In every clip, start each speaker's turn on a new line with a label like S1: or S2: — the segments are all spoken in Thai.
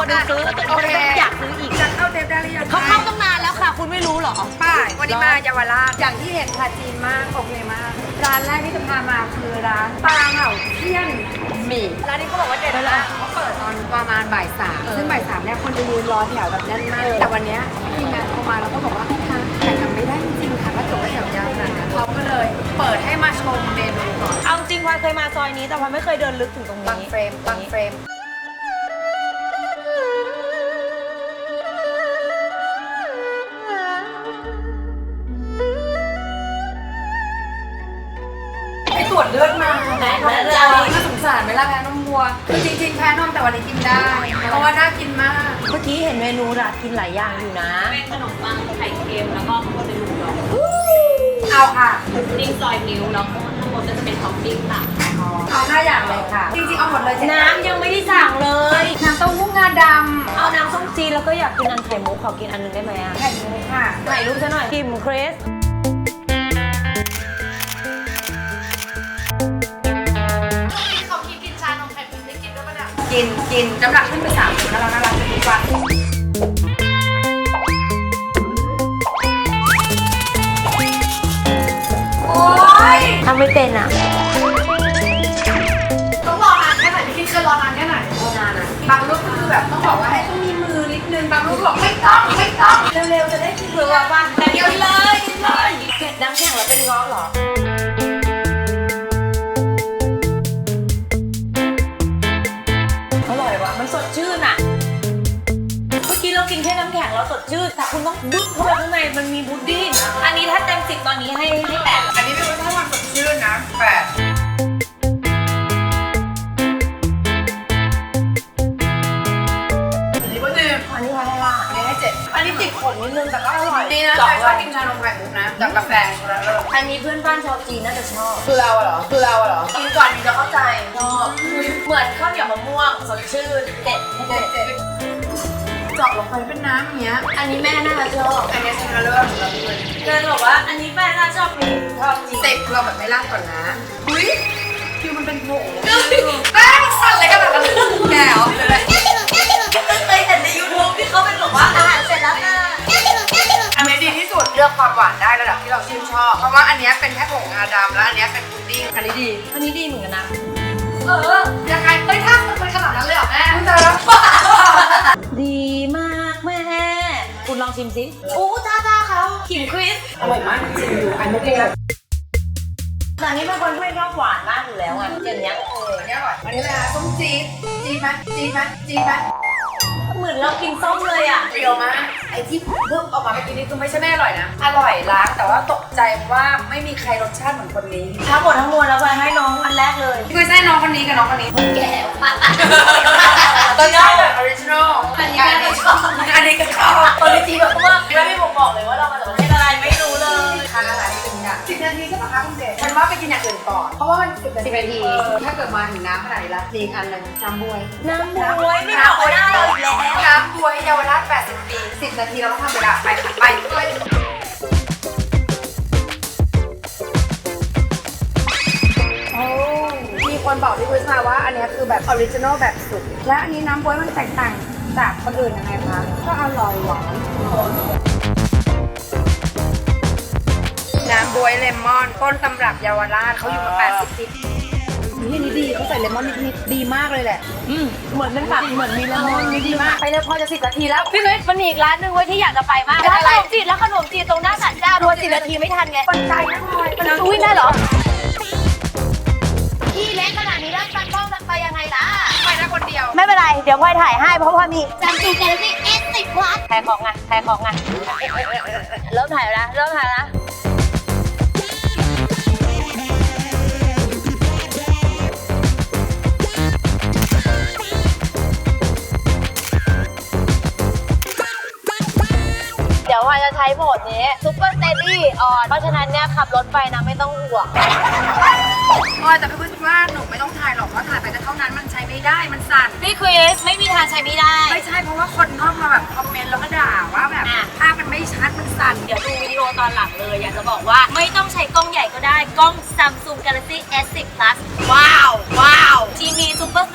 S1: คนดูซื้อคน
S2: โอ
S1: ดู
S2: เค
S1: อยากซื้ออีก
S2: จะเข้าเทปได้หรือยัง
S1: เขาเข้าตั้งนานแล้วค่ะ คุณไม่รู้เหรอ
S2: ป้ายวันนี้มาเยาวราชอย่างที่เห็นค่ะจีนมากโอเคมาก ร้านแรกที่จะพามาคือร้านปลาเหง่าเที่ยงหมี่ร้านนี้เขาบอกว่าเด็ดมากเขาเปิดตอนประมาณบ่ายสาม
S1: เออ
S2: ซึ่งบ่ายสามเนี่ยคนจะยืนรอแถวแบบแน่นมาก แต่วันเนี้ยทีมงานเขามาแล้วก็บอกว่าพี่คะแต่ทำไม่ได้จริงๆค่ะว่าจบว่าแถวยาวขนาดนั้นเขาก็เลยเปิดให้มาชมเมนูก่อน
S1: เอาจริงพลอยเคยมาซอยนี้แต่พลอยไม่เคยเดินลึกถึงตรงนี้
S2: บางเฟรมบางเฟรม วจเลือดมา
S1: ไหน
S2: น่า
S1: แล้วเรา
S2: สงสารไหมล่ะแพ้นมวัวคือจริงๆแพ้นมแต่วันนี้กินได้ เพราะว่าน่ากินมาก
S1: เมื่อกี้เห็นเมนูร้านกินหลายอย่างอยู่นะ
S3: เป็นขนมปังไข่เค็มแล้วก็ข้างบนเป็นลูกดอก
S2: เอาค่ะ
S3: พุดดิ้งซอยนิ้วแล้วก็ข้างบนก็จะเป็นท็อปปิ้งค่ะ
S2: เอาหน้าอย่างเลยค่ะ จริงๆเอาหมดเลย
S1: น้ำยังไม่ได้สั่งเลย
S2: น้ำเต้าหู้งาด
S1: เอาน้ำส้มจีนแล้วก็อยากกินอันไข่มุกขอกินอันหนึงได้ไหมอะำ
S2: ไข่มุกค่ะ
S1: ถ่ายรูปซะหน่อยกิมคริส
S2: กินกินน้ำหนักขึ้นไปสามสิบน่ารักน่ารักทุกวันโอ๊ย
S1: ทำไม่เป็นอะ
S2: ต้องรอนานแค่ไหนพี่คิดเคยรอนานแค่ไหนรอนานนะบางรูปก็คือแบบต้องบอกว่าให้ต้องมีมือนิดนึงบางรูปบอกไม่ต้องไม่ต้องเร็วๆจะได้กิน
S1: เผื่อว่าว่าแต่เดียวเลยกินเลยเผ็ดน้ำแข็งแล้วเป็นง้อเหรอ กี้เรากินแค่น้ำแข็งแล้วสดชื่นแต่คุณต้องบึ้บเข้าไปข้างในมันมีบูดดิ้งอันนี้ถ้าเต็มสิบตอนนี้ให้ให้แปด
S2: อันนี้ไม่รู้ถ้าความสดชื่นนะแปดอันนี้ก็ดี
S1: อันนี้ให้ว่า
S2: อันนี้ให้เจ็ด
S1: อันนี้ติดขนนิดนึงแต่ก็อร่อย
S2: ดีนะ
S1: สอ
S2: ใครงชอบ
S1: ร้อย
S2: กินชานมไข่มุกนะจากกาแฟคนละเลิศ
S1: อันนี้เพื่อนบ้านชาวจีนน่าจะชอบ
S2: คือเราอะเหรอคือเราอะเหรอ
S1: กินก่อนถึงจะเข้าใจชอบเหมือนข้าวเหนียวมะม่วงสดชื่นเด็ด
S2: เจ็ดเจ็ด เจาะลงไปเป็นน้ำอย่างเงี้ย
S1: อันนี้แม่น่าจะชอบ
S2: อันนี้ชนะเลิศของเราด้วย
S1: เดินบอกว่าอันนี้แม่น่าชอบมีชอบจริง
S2: เต็เราแบบไม่ลากก่อนนะอุ้ยคิวมันเป็นผงแป้งสั่นเลยกันแบบนั้นแกเหรอเลย
S1: เคยเห็นในยูทูบที่เขาเป็นแบบว่าอาหารเสร็จแล้วค่ะ
S2: อันนี้ดีที่สุดเลือกความหวานได้ระดับที่เราชื่นชอบ เพราะว่าอันเนี้ยเป็นแค่ผงงาดำแล้วอันเนี้ยเป็นพุดดิ้งอันนี้ดี
S1: อันนี้ดีเหมือนกันนะ
S2: เออยังไงเฮ้ยถ้ามันเป็นขนาดนั้นเลยเหรอแม่คุณตาแล้ว
S1: ดีมากแม่ คุณลองชิมสิโอ้จ้าจ้าเขาขิมคริส
S2: อร่อยมากจริงๆอยู่อันนี้เลย
S1: แต่อันนี้เป็นคนไม่ชอบหวานมากอยู่แล้วไงอย่างเงี้ยเออ
S2: อันนี้อร่อยอันนี้เลยนะส้มจี๊ดจี๊ดไหมจี๊ดไหมจี๊ดไหม
S1: เหมือนเรากินส้มเลยอะ
S2: เปรี้ยวมากไอ้ที่เพิ่งออกมาเมื่อกี้นี่คือไม่ใช่ไม่อร่อยนะ อร่อยล้างแต่ว่าตกใจว่าไม่มีใครรสชาติเหมือนคนนี้
S1: ทั้งหมดทั้งมวลแล้วไปให้น้องอันแรกเลย
S2: พี่กุ้ยไส้น้องคนนี้กับน้องคนนี้
S1: แก่มาก
S2: ต้นชอบแบบออริจินอล
S1: อันนี้แม่ก็ชอบ
S2: อันนี้ก็ชอบ
S1: ตอนนี้จีแบบว่าแล้วพี่ผมบอกเลยว่าเรามาจากประเทศอะไรไม่รู้เลย
S2: ทานอาหารที่เป็นอย่างสิบนาทีใช่ปะคะคุณเจฉั นว่าไปกินอย่างอื่นก่อน เพราะว่ามันสิบนาทีถ้าเกิดมาถึงน้ำขนาดนี้แล้วมีอีกอันหนึ่งน้ำบวย
S1: น้ำบวยไม่บอกก็ได้อีกแล้ว
S2: น้ำบวยเยาวราช80 ปี 10 นาทีเราต้องทำเวลาไปค่ะไปไปโอ้มีคนบอกพี่กุ้ยมาว่าอันเนี้ยคือแบบออริจินอลแบบสุด และอันนี้น้ำบวยมันแตกต่างจากคนอื่นยังไงคะ ก็อร่อยหวาน บวยเลมอนต้นตำรับเยาวราชเขาอยู่มา 80ปีนี่อันนี้ดีเขาใส่เลมอนนิดๆดีมากเลยแหละ
S1: อืมเหมือนเป็นแบบเหมือนมีเลมอน
S2: ดีมาก ไปเลยพอจะสิบนาทีแล้ว
S4: พี่นุ้ยมันมีอีกร้านหนึ่งไว้ยที่อยากจะไปมาก
S2: ร้า
S4: ร้านน
S2: อะไร
S4: ขนมจีนแล้วขนมจีนตรงหน้าศาลเจ้าด้วยสิบนาทีไม่ทันไง
S2: คนใจนะพลอย
S4: มันอุ้ยได้เหรอพี่เล็กขนาดนี้แล้วตันกล้องตันไปยังไงล่ะ
S2: ไปนะคนเดียว
S4: ไม่เป็นไร เดี๋ยวพลอยถ่ายให้เพราะว่ามีซัมซุงกาแล็กซี่เอสสิบพลัสถ่ายของไงถ่ายของไงเริ่มถ่ายแล้วนะเริ่มถ่ายแล้วนะ จะใช้โหมดนี้ซุปเปอร์สเตดี้ออน เพราะฉะนั้นเนี่ยขับรถไปนะไม่ต้องห่วง
S2: พลอยแต่พี่คิดว่าหนูไม่ต้องถ่ายหรอกเพราะถ่ายไปก็เท่านั้นมันใช้ไม่ได้มันสั่น
S4: พี่คริสไม่มีทางใช้ไม่ได้
S2: ไม่ใช่เพราะว่าคนชอบมาแบบคอมเมนต์แล้วก็ด่าว่าแบบ
S4: อะ
S2: ภาพมันไม่ชัดมันสั่น
S4: เดี๋ยวดูวิดีโอตอนหลังเลย อยากจะบอกว่าไม่ต้องใช้กล้องใหญ่ก็ได้ กล้อง Samsung Galaxy S10 Plus ว้าว ว้าว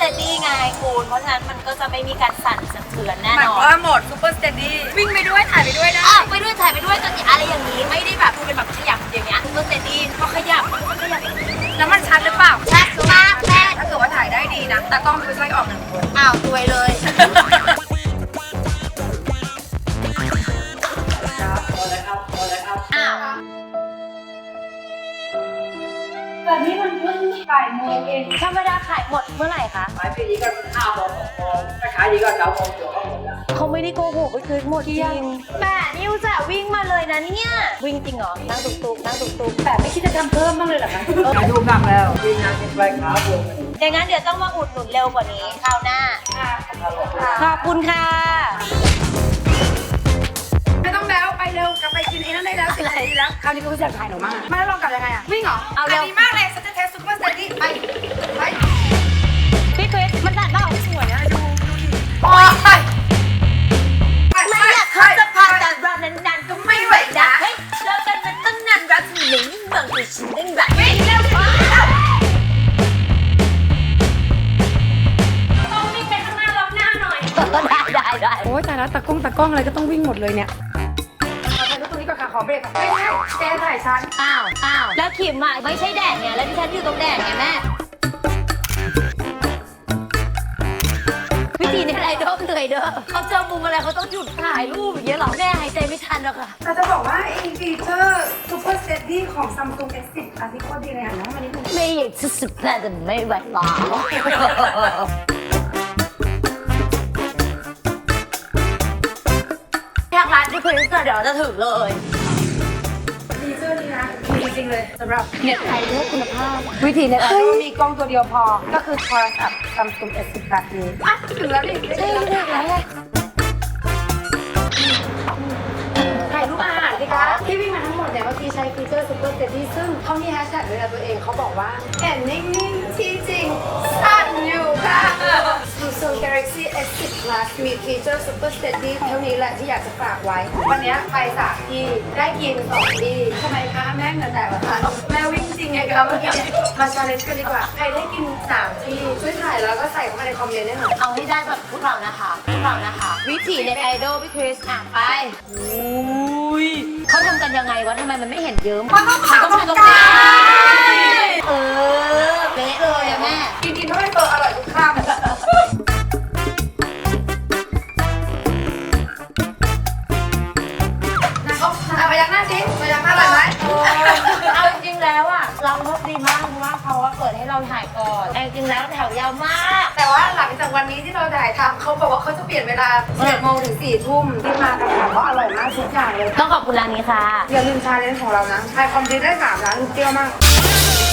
S4: ทีมี Super Steady ไงคุณเพราะฉะนั้นมันก็
S1: จะไม่มีการสั่นสะเทือนแน่
S2: หมาย
S1: นอ
S2: ความ
S1: น
S2: ว่าโหมดซูเปอร์สเตดี้วิ่งไปด้วยถ่ายไปด้วยได้
S1: อะไปด้วยถ่ายไปด้วยก็อะไรอย่างนี้ไม่ได้แบบเป็นแบบขยับอย่างเงี้ยเมื่อเตดี้พอขยับมันก็ขยับอย่างนี้
S2: แล้วมันชัดหรือเปล่า
S1: ชัดมากแม่
S2: ถ้าเกิดว่าถ่ายได้ดีนะตากล้องคือช่วยออกหนึ่งคน
S1: อ้าวตัวยเลยา
S2: ยโมงเอง
S1: ธรรมดาขายหมดเมื่อไหร่คะ
S5: ขายปีนี้ก็ห้าโมงหกโมงถ้าขายดีก็เก้าโมงเดี๋ยวก็หมดแล้ว
S1: เขาไม่ได้โกหกก็คือหมดจริงแม่นิวจะวิ่งมาเลยนะเนี่ย วิ่งจริงเหรอ นั่งตุกๆนั่งตุกๆ
S2: แต่ไม่คิดจะทำเพิ่มบ้างเลยเหรอคะ
S5: อายุมากแล้วปีงานเป็นไรขาบวม
S1: อย่างนั้นเดี๋ยวต้องมาอุดหนุนเร็วกว่านี้คราวหน้าขอบคุณค่ะ
S2: ไปกินไอ้นั่นได้แล้วสิบนาทีแล้วคราวนี้ก็จะถ่ายหนูมากมาแล้วลองกลับยังไงอะวิ่งเหรอ
S1: เอาเร็ว
S2: นนี้มากเลยฉันจะเทสซูเปอร์สเตดี้ไปไป
S1: พี่คริสมันตัดเปล่า
S2: สวยอะดูดูดิโอ้ยไป
S1: ไม่อยากเขาจะพาแต่รักนานๆก็ไม่ไหวนะเฮ้ยแล้วกันมันตั้งนานรักหนิงบางทีฉันต้องแบบวิ่งเร็วมาก
S3: ต้องวิ่งไปข้างหน้ารับหน้าหน่อย
S1: ได้ได้ได้
S2: โอ้ยตายแล้วตากล้องตากล้องอะไรก็ต้องวิ่งหมดเลยเนี่ย ขอเบรกก่อนไม่ใช่แกถ่ายฉัน
S1: อ้าวอ้าวแล้วขิมอะไม่ใช่แดดไงแล้วดิฉันอยู่ตรงแดดไงแม่ วิธีในไอดอลเหนื่อยเด้อเขาเจอมุมอะไรเขาต้องหยุดถ่ายรูปอย่างเงี้ยเหรอแม่หายใจไม่ทันหรอกค่ะ
S2: แต่จะบอกว่าไอ้ฟีเจอร์ซูเปอร์สเตดี้ของ Samsung S10 อันนี้โคตรดีเลยอะน้องมันนี่คือ
S1: ไม่อยากจะสุดแต่แต่ไม่ไหวหรอกทางร้านที่คุยกันเดี๋ยวจะถึงเลย
S2: ริง ๆ เลยสำหรับ
S1: เน็ตไทยเลือกคุณภาพ
S2: วิธีในการว่ามีกล้องตัวเดียวพอ ก็คือโทรศัพท์ Samsung S10 แบบนี้อะถึงแล้วดิ
S1: ใช่เลยแล้ว
S2: ถ่า ใช้ฟีเจอร์ซูเปอร์สเตดี้ซึ่งเขามีแฮชแท็กด้วยนะตัวเองเขาบอกว่าแอนนิ่งๆที่จริงสั้นอยู่ค่ะ Samsung Galaxy S10 Plus มีฟีเจอร์ Super Steady เท่านี้แหละที่อยากจะฝากไว้ วันนี้ไปสามที่ได้กินสองที่ทำไมคะแม่เหงื่อแตกเหรอคะแม่วิ่งจริงไงคะเมื่อกี้มาชาเลนจ์กันดีกว่า ใครได้กินสามที่ช่วยถ่ายแล้วก็ใส่เข้ามาในคอมเมนต์ให้หน่อย
S1: เอาให้ได้แบบพวกเรานะคะพวกเรานะคะ วิถีในไอดอลพี่คริสอะไปอุ้ เขาทำกันยังไงวะทำไมมันไม่เห็นเยิ้ม
S2: มันต้องผ่าตรงกลาง
S1: เออเป๊ะเลยอะแม่
S2: กินกินเท่าไหร่เปิดอร่อยทุกคำนะเขาเอาไปยักหน้าสิไปยักหน้าเลยไหม
S1: เอาจริงๆแล้วอะเราโชคดีมาก เปิดให้เราถ่ายก่อนแต่จริงๆแล้วแถวยาวมาก
S2: แต่ว่าหลังจากวันนี้ที่เราถ่ายทำเขาบอกว่าเขาจะเปลี่ยนเวลา7โมงถึง4ทุ่มที่มากันถามว่าอร่อยมากทุกอย่างเลย
S1: ต้องขอบคุณร้านนี้ค่ะ
S2: อย่าลืมชาเลนจ์ของเรานะทายคอมพลีทได้3ล้านลูกเตี้ยวมาก
S1: ข